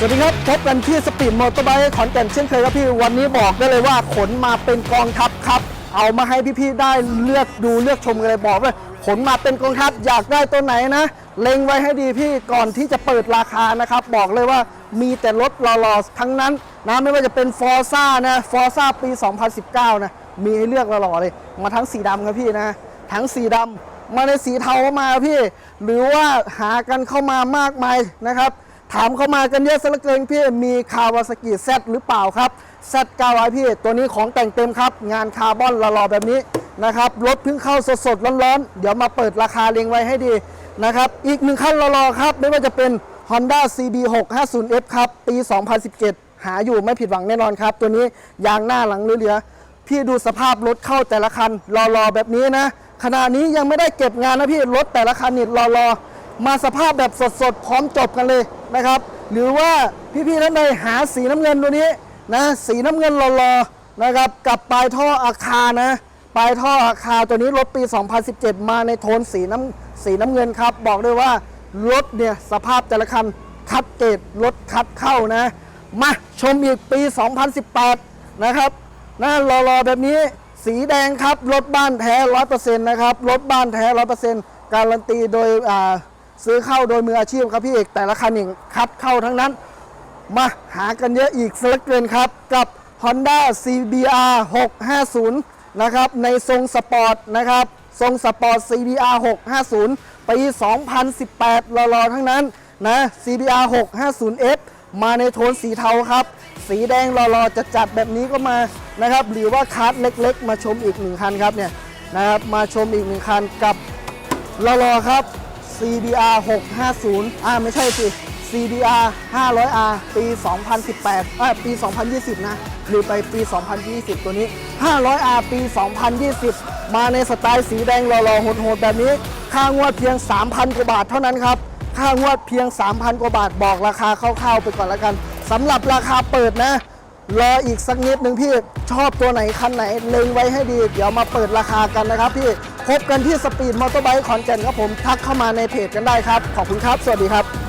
สวัสดีครับพบกันที่สปีดมอเตอร์ไบค์ขอนแก่นเช่นเคยครับพี่วันนี้บอกได้เลยว่าขนมาเป็นกองทัพครับ เอามาให้พี่ๆได้เลือกดูเลือกชมกันเลยบอกเลยขนมาเป็นกองทัพอยากได้ตัวไหนนะ เล็งไว้ให้ดีพี่ก่อนที่จะเปิดราคานะครับ บอกเลยว่ามีแต่รถหล่อๆทั้งนั้นนะไม่ว่าจะเป็นฟอร์ซ่านะฟอร์ซ่าปี 2019 นะ มีให้เลือกหล่อๆเลย มาทั้งสีดำครับพี่นะ ทั้งสีดำมาในสีเทามาพี่ หรือว่าหากันเข้ามามากมายนะครับ ถามเข้ามากันเยอะซะเหลือเกินพี่มีคาวาสกิแซหรือเปล่าครับแซ900พี่ตัวนี้ของแต่งเต็มครับ งานคาร์บอนหล่อๆแบบนี้นะครับรถเพิ่งเข้าสดๆร้อนๆ เดี๋ยวมาเปิดราคาเล็งไว้ให้ดีนะครับอีกหนึ่งคันหล่อๆครับ ไม่ว่าจะเป็น Honda CB 650F ครับปี 2017 หาอยู่ไม่ผิดหวังแน่นอนครับ ตัวนี้ยางหน้าหลังเหลือๆพี่ดูสภาพรถเข้าแต่ละคันรอๆแบบนี้นะขณะนี้ยังไม่ได้เก็บงานนะพี่รถแต่ละคันนี่รอๆ มาสภาพแบบสดๆ พร้อมจบกันเลยนะครับ หรือว่าพี่ๆท่านใดหาสีน้ำเงินตัวนี้นะสีน้ำเงินรอๆนะครับกับปลายท่ออาคารนะปลายท่ออาคารตัวนี้รถปี 2017 มาในโทนสีน้ำสีน้ำเงินครับ บอกเลยว่ารถเนี่ยสภาพแต่ละคันคัดเกรดรถคัดเข้านะมาชมอีกปี 2018 นะครับนะรอๆแบบนี้สีแดงครับ รถบ้านแท้ร้อยเซนะครับ รถบ้านแท้ร้อยเปอร์เซ็นต์การันตีโดยอ่า ซื้อเข้าโดยมืออาชีพครับพี่เอกแต่ละคันเองคัดเข้าทั้งนั้น มาหากันเยอะอีกสลักเกินครับ กับ Honda CBR 650 นะครับในทรงสปอร์ตนะครับทรงสปอร์ต CBR 650 ปี 2018รอๆทั้งนั้นนะ CBR 650F มาในโทนสีเทาครับ สีแดงรอๆจะจัดแบบนี้ก็มานะครับ หรือว่าคาร์ดเล็กๆ มาชมอีกหนึ่งคันครับเนี่ยนะครับ มาชมอีกหนึ่งคันกับรอรอครับ CBR 650อ่าไม่ใช่สิ CBR 500R ปี 2018อ่าปี 2020 นะ หรือไปปี 2020 ตัวนี้ 500R ปี 2020 มาในสไตล์สีแดงรอรอๆโหดๆแบบนี้ ค่างวดเพียง 3,000 กว่าบาทเท่านั้นครับ ค่างวดเพียง 3,000 กว่าบาท บอกราคาคร่าวๆไปก่อนแล้วกันสำหรับราคาเปิดนะ รออีกสักนิดหนึ่งพี่ ชอบตัวไหนคันไหนเล็งไว้ให้ดี เดี๋ยวมาเปิดราคากันนะครับพี่ พบกันที่สปีดมอเตอร์ไบค์ขอนแก่นครับผม ทักเข้ามาในเพจกันได้ครับ ขอบคุณครับ สวัสดีครับ